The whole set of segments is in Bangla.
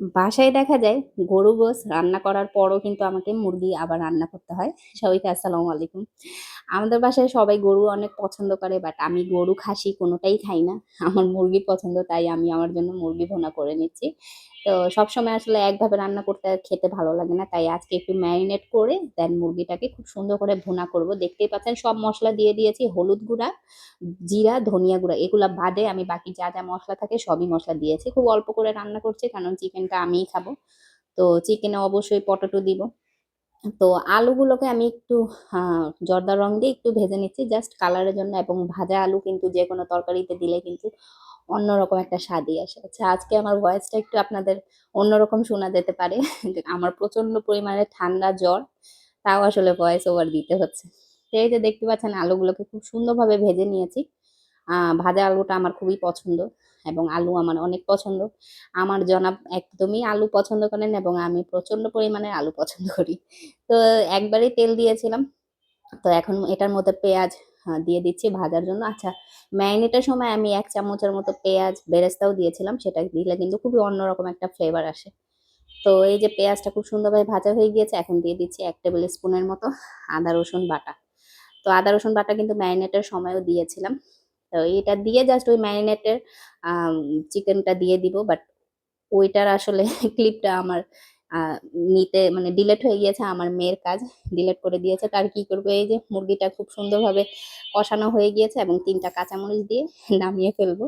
বাসায় দেখা যায় গরু গোস রান্না করার পরও কিন্তু আমাকে মুরগি আবার রান্না করতে হয়। সবাইকে আসসালামু আলাইকুম। আমাদের বাসায় সবাই গরু অনেক পছন্দ করে বাট আমি গরু খাসি কোনোটাই খাই না। আমার মুরগি পছন্দ, তাই আমি আমার জন্য মুরগি ভুনা করে নিচ্ছি। তো সবসময় আসলে একভাবে রান্না করতে খেতে ভালো লাগে না, তাই আজকে একটু ম্যারিনেট করে দেন মুরগিটাকে খুব সুন্দর করে ভুনা করব। দেখতেই পাচ্ছেন সব মশলা দিয়ে দিয়েছি, হলুদ গুঁড়া, জিরা, ধনিয়া গুঁড়া, এগুলা বাদে আমি বাকি যা যা মশলা থাকে সবই মশলা দিয়েছি। খুব অল্প করে রান্না করছি, কারণ চিকেনটা আমিই খাব। তো চিকেনে অবশ্যই পটেটো দিব। তো আলুগুলোকে আমি একটু জর্দা রং দিয়ে একটু ভেজে নিচ্ছি জাস্ট কালারের জন্য এবং ভাজা আলু কিন্তু যে কোনো তরকারিতে দিলে কিন্তু অন্যরকম একটা স্বাদই আসে। আচ্ছা আজকে আমার ভয়েসটা একটু আপনাদের অন্যরকম শোনা যেতে পারে। আমার প্রচণ্ড পরিমাণে ঠান্ডা জ্বর, তাও আসলে ভয়েস ওভার দিতে হচ্ছে। তো যে দেখতে পাচ্ছেন, আলুগুলোকে খুব সুন্দরভাবে ভেজে নিয়েছি। ভাজা আলুটা আমার খুবই পছন্দ এবং আলু আমার অনেক পছন্দ। আমার জনাব একদমই আলু পছন্দ করেন এবং আমি প্রচণ্ড পরিমাণে আলু পছন্দ করি। তো একবারই তেল দিয়েছিলাম। তো এখন এটার মধ্যে পেঁয়াজ দিয়ে দিচ্ছি ভাজার জন্য। আচ্ছা ম্যারিনেটের সময় আমি এক চামচের মতো পেঁয়াজ বেরেস্তাও দিয়েছিলাম। সেটা দিলে কিন্তু খুবই অন্যরকম একটা ফ্লেভার আসে। তো এই যে পেঁয়াজটা খুব সুন্দরভাবে ভাজা হয়ে গিয়েছে, এখন দিয়ে দিচ্ছি এক টেবিল স্পুনের মতো আদা রসুন বাটা। তো আদা রসুন বাটা কিন্তু ম্যারিনেটের সময়ও দিয়েছিলাম। তো এটা দিয়ে জাস্ট ওই ম্যারিনেটের চিকেনটা দিয়ে দিব। বাট ওইটার আসলে ক্লিপটা আমার নিতে মানে ডিলেট হয়ে গিয়েছে, আমার মেয়ের কাজ ডিলেট করে দিয়েছে। তার কি করব? এই যে মুরগিটা খুব সুন্দরভাবে কষানো হয়ে গিয়েছে এবং তিনটা কাঁচামরিচ দিয়ে নামিয়ে ফেলব।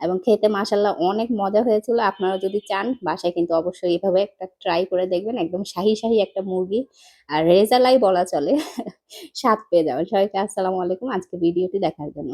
এবং খেতে মাসাল্লাহ অনেক মজা হয়েছিল। আপনারা যদি চান, বাসায় কিন্তু অবশ্যই এভাবে একটা ট্রাই করে দেখবেন। একদম শাহি শাহি একটা মুরগি। আর রেজালাই বলা চলে। স্বাদ পেয়ে যাবেন। সবাইকে আসসালামু আলাইকুম। আজকে ভিডিওটি দেখার জন্য।